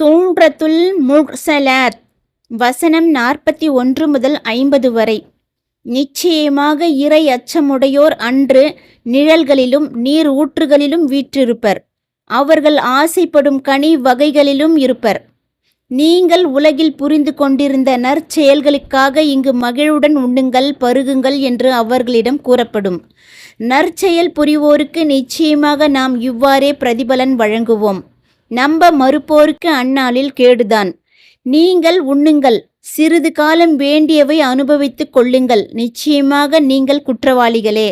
சூன்றத்துல் முர்சலாத் வசனம் நாற்பத்தி ஒன்று முதல் ஐம்பது வரை. நிச்சயமாக இறை அச்சமுடையோர் அன்று நிழல்களிலும் நீர் ஊற்றுகளிலும் வீற்றிருப்பர். அவர்கள் ஆசைப்படும் கனி வகைகளிலும் இருப்பர். நீங்கள் உலகில் புரிந்து கொண்டிருந்த நற்செயல்களுக்காக இங்கு மகிழ்வுடன் உண்ணுங்கள் பருகுங்கள் என்று அவர்களிடம் கூறப்படும். நற்செயல் புரிவோருக்கு நிச்சயமாக நாம் இவ்வாறே பிரதிபலன் வழங்குவோம். நம்ப மறுப்போருக்கு அந்நாளில் கேடுதான். நீங்கள் உண்ணுங்கள். சிறிது காலம் வேண்டியவை அனுபவித்துக் கொள்ளுங்கள். நிச்சயமாக நீங்கள் குற்றவாளிகளே.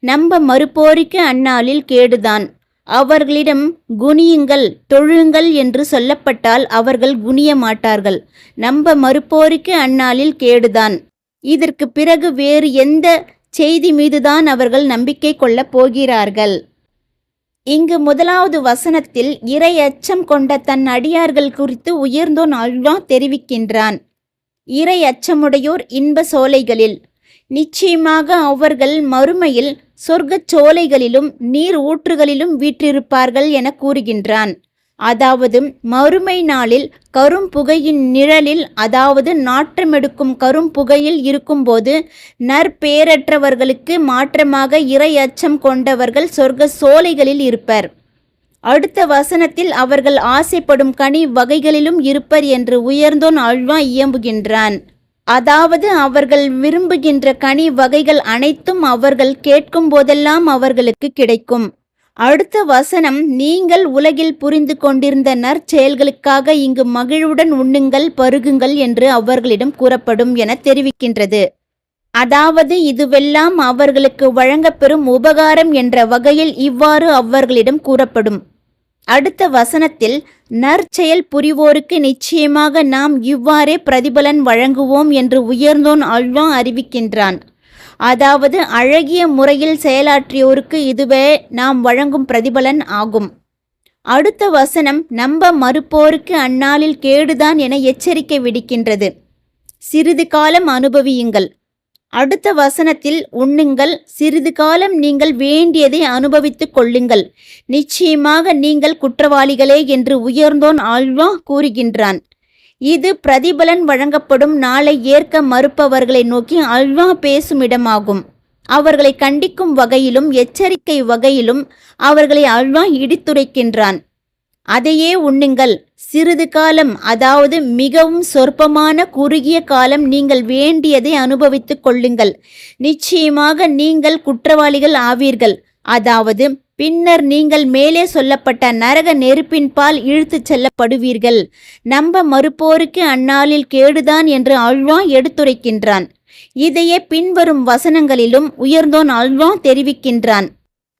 நம்ப மறுப்போருக்கு அந்நாளில் கேடுதான். அவர்களிடம் குனியுங்கள் தொழுங்கள் என்று சொல்லப்பட்டால் அவர்கள் குனிய மாட்டார்கள். நம்ப மறுப்போருக்கு அந்நாளில் கேடுதான். இதற்கு பிறகு வேறு எந்த செய்தி மீதுதான் அவர்கள் நம்பிக்கை கொள்ளப் போகிறார்கள். இங்கு முதலாவது வசனத்தில் இறை அச்சம் கொண்ட தன் அடியார்கள் குறித்து உயர்ந்தோன் அல்வா தெரிவிக்கின்றான். இறை அச்சமுடையோர் இன்ப சோலைகளில் நிச்சயமாக அவர்கள் மறுமையில் சொர்க்கச் சோலைகளிலும் நீர் ஊற்றுகளிலும் வீற்றிருப்பார்கள் என கூறுகின்றான். அதாவது மறுமை நாளில் கரும்புகையின் நிழலில் அதாவது நாற்றமெடுக்கும் கரும்புகையில் இருக்கும்போது நற்பேரற்றவர்களுக்கு மாற்றமாக இறை அச்சம் கொண்டவர்கள் சொர்க்க சோலைகளில் இருப்பர். அடுத்த வசனத்தில் அவர்கள் ஆசைப்படும் கனி வகைகளிலும் இருப்பர் என்று உயர்ந்தோன் அழ்வா இயம்புகின்றான். அதாவது அவர்கள் விரும்புகின்ற கனி வகைகள் அனைத்தும் அவர்கள் கேட்கும் போதெல்லாம் அவர்களுக்கு கிடைக்கும். அடுத்த வசனம் நீங்கள் உலகில் புரிந்து கொண்டிருந்த நற்செயல்களுக்காக இங்கு மகிழ்வுடன் உண்ணுங்கள் பருகுங்கள் என்று அவர்களிடம் கூறப்படும் என தெரிவிக்கின்றது. அதாவது இதுவெல்லாம் அவர்களுக்கு வழங்கப்பெறும் உபகாரம் என்ற வகையில் இவ்வாறு அவர்களிடம் கூறப்படும். அடுத்த வசனத்தில் நற்செயல் புரிவோருக்கு நிச்சயமாக நாம் இவ்வாறே பிரதிபலன் வழங்குவோம் என்று உயர்ந்தோன் அல்வா அறிவிக்கின்றான். அதாவது அழகிய முறையில் செயலாற்றியோருக்கு இதுவே நாம் வழங்கும் பிரதிபலன் ஆகும். அடுத்த வசனம் நம்ப மறுப்போருக்கு அந்நாளில் கேடுதான் என எச்சரிக்கை விடுக்கின்றது. சிறிது காலம் அனுபவியுங்கள். அடுத்த வசனத்தில் உண்ணுங்கள். சிறிது காலம் நீங்கள் வேண்டியதை அனுபவித்துக் கொள்ளுங்கள். நிச்சயமாக நீங்கள் குற்றவாளிகளே என்று உயர்ந்தோன் ஆழ்வா கூறுகின்றான். இது பிரதிபலன் வழங்கப்படும் நாளை ஏற்க மறுப்பவர்களை நோக்கி அல்வா பேசும் இடமாகும் அவர்களை கண்டிக்கும் வகையிலும் எச்சரிக்கை வகையிலும் அவர்களை அல்வா இடித்துரைக்கின்றான். அதையே உண்ணுங்கள். சிறிது காலம் அதாவது மிகவும் சொற்பமான குறுகிய காலம் நீங்கள் வேண்டியதை அனுபவித்துக் கொள்ளுங்கள். நிச்சயமாக நீங்கள் குற்றவாளிகள் ஆவீர்கள். அதாவது பின்னர் நீங்கள் மேலே சொல்லப்பட்ட நரக நெருப்பின்பால் இழுத்துச் செல்லப்படுவீர்கள். நம்ப மறுப்போருக்கு அந்நாளில் கேடுதான் என்று அல்வா எடுத்துரைக்கின்றான். இதையே பின்வரும் வசனங்களிலும் உயர்ந்தோன் அல்வா தெரிவிக்கின்றான்.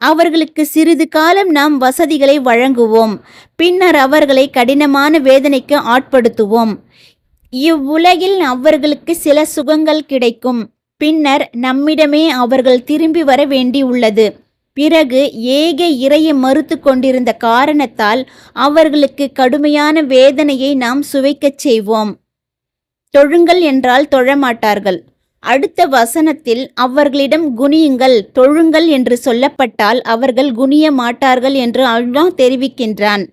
அவர்களுக்கு சிறிது காலம் நாம் வசதிகளை வழங்குவோம். பின்னர் அவர்களை கடினமான வேதனைக்கு ஆட்படுத்துவோம். இவ்வுலகில் அவர்களுக்கு சில சுகங்கள் கிடைக்கும். பின்னர் நம்மிடமே அவர்கள் திரும்பி வர வேண்டியுள்ளது. பிறகு ஏக இறையை மறுத்து கொண்டிருந்த காரணத்தால் அவர்களுக்கு கடுமையான வேதனையை நாம் சுவைக்கச் செய்வோம். தொழுங்கள் என்றால் தொழமாட்டார்கள். அடுத்த வசனத்தில் அவர்களிடம் குனியுங்கள் தொழுங்கள் என்று சொல்லப்பட்டால் அவர்கள் குனிய மாட்டார்கள் என்று அல்வா தெரிவிக்கின்றான்.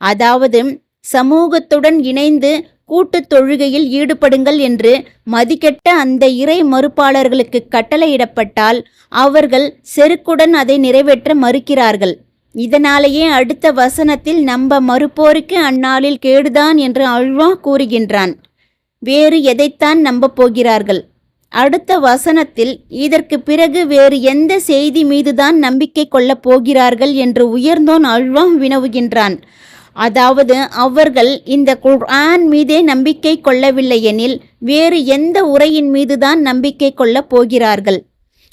அதாவது சமூகத்துடன் இணைந்து கூட்டுத் தொழுகையில் ஈடுபடுங்கள் என்று மதிக்கெட்ட அந்த இறை மறுப்பாளர்களுக்கு கட்டளையிடப்பட்டால் அவர்கள் செருக்குடன் அதை நிறைவேற்ற மறுக்கிறார்கள். இதனாலேயே அடுத்த வசனத்தில் நம்ப மறுப்போருக்கு அந்நாளில் கேடுதான் என்று அல்வா கூறுகின்றான். வேறு எதைத்தான் நம்பப் போகிறார்கள்? அடுத்த வசனத்தில் இதற்கு பிறகு வேறு எந்த செய்தி மீதுதான் நம்பிக்கை கொள்ளப் போகிறார்கள் என்று உயர்ந்தோன் அல்வா வினவுகின்றான். அதாவது அவர்கள் இந்த குர்ஆன் மீதே நம்பிக்கை கொள்ளவில்லை எனில் வேறு எந்த உரையின் மீதுதான் நம்பிக்கை கொள்ளப் போகிறார்கள்.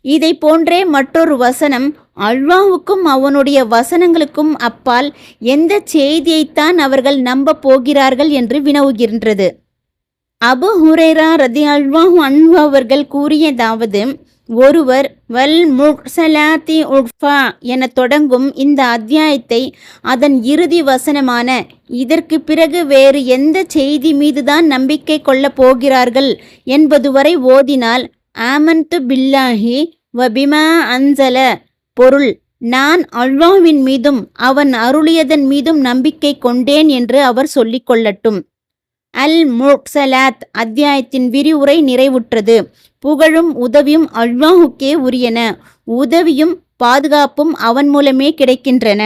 இதை போன்றே மற்றொரு வசனம் அல்வாவுக்கும் அவனுடைய வசனங்களுக்கும் அப்பால் எந்த செய்தியைத்தான் அவர்கள் நம்ப போகிறார்கள் என்று வினவுகின்றது. அபு ஹுரேரா ரதி அல்வாஹு அன்பு அவர்கள் கூறியதாவது ஒருவர் வல் முர்சலாத்தி உட்ஃபா என தொடங்கும் இந்த அத்தியாயத்தை அதன் இறுதி வசனமான இதற்கு பிறகு வேறு எந்த செய்தி மீதுதான் நம்பிக்கை கொள்ளப் போகிறார்கள் என்பது வரை ஓதினால் ஆமன்து பில்லாஹி வபிமா அன்சல பொருள் நான் அல்வாவின் மீதும் அவன் அருளியதன் மீதும் நம்பிக்கை கொண்டேன் என்று அவர் சொல்லிக் கொள்ளட்டும். அல் முக்சலாத் அத்தியாயத்தின் விரிவுரை நிறைவுற்றது. புகழும் உதவியும் அல்லாஹுக்கே உரியன. உதவியும் பாதுகாப்பும் அவன் மூலமே கிடைக்கின்றன.